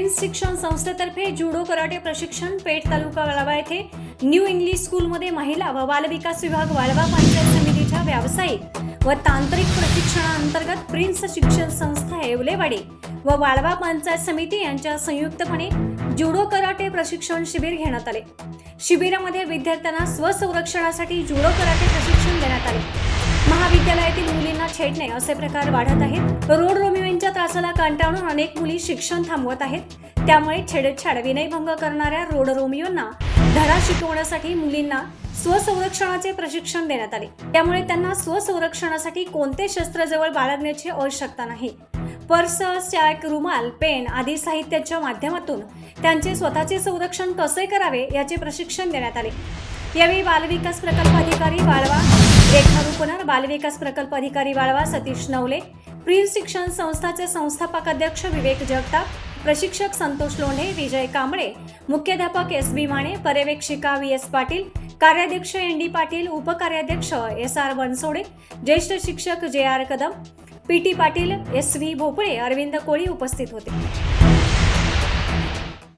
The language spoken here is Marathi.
प्रिन्स शिक्षण संस्थेतर्फे जुडो कराटे प्रशिक्षण पेठ तालुका वाळवा येथे न्यू इंग्लिश स्कूलमध्ये महिला व बालविकास विभाग वाळवा पंचायत समितीच्या व्यावसायिक व तांत्रिक प्रशिक्षणाअंतर्गत प्रिन्स शिक्षण संस्था येवलेवाडी व वाळवा पंचायत समिती यांच्या संयुक्तपणे जुडो कराटे प्रशिक्षण शिबिर घेण्यात आले. शिबिरामध्ये विद्यार्थ्यांना स्वसंरक्षणासाठी जुडो कराटे प्रशिक्षण देण्यात आले. छेडणे असे प्रकार वाढत आहेत. रोड रोमिओंच्या त्रासाला कंटाळून अनेक मुली शिक्षण थांबवत आहेत. त्यामुळे छेडछाड विनयभंग करणाऱ्या रोड रोमिओंना धडा शिकवण्यासाठी मुलींना स्वसंरक्षणाचे प्रशिक्षण देण्यात आले. त्यामुळे त्यांना स्वसंरक्षणासाठी कोणते शस्त्र जवळ बाळगण्याची आवश्यकता नाही. पर्स चॅक रुमाल पेन आदी साहित्याच्या माध्यमातून त्यांचे स्वतःचे संरक्षण कसे करावे याचे प्रशिक्षण देण्यात आले. यावेळी बालविकास प्रकल्प अधिकारी वाळवा रेखा बालविकास प्रकल्प अधिकारी वाळवा सतीश नवले प्रिन्स शिक्षण संस्थाचे संस्थापक अध्यक्ष विवेक जगताप प्रशिक्षक संतोष लोंढे विजय कांबळे मुख्याध्यापक एस बी माने पर्यवेक्षिका व्ही एस पाटील कार्याध्यक्ष एन डी पाटील उपकार्याध्यक्ष एस आर बनसोडे ज्येष्ठ शिक्षक J R Kadam P T Patil S V Bhopale Arvind Koli उपस्थित होते.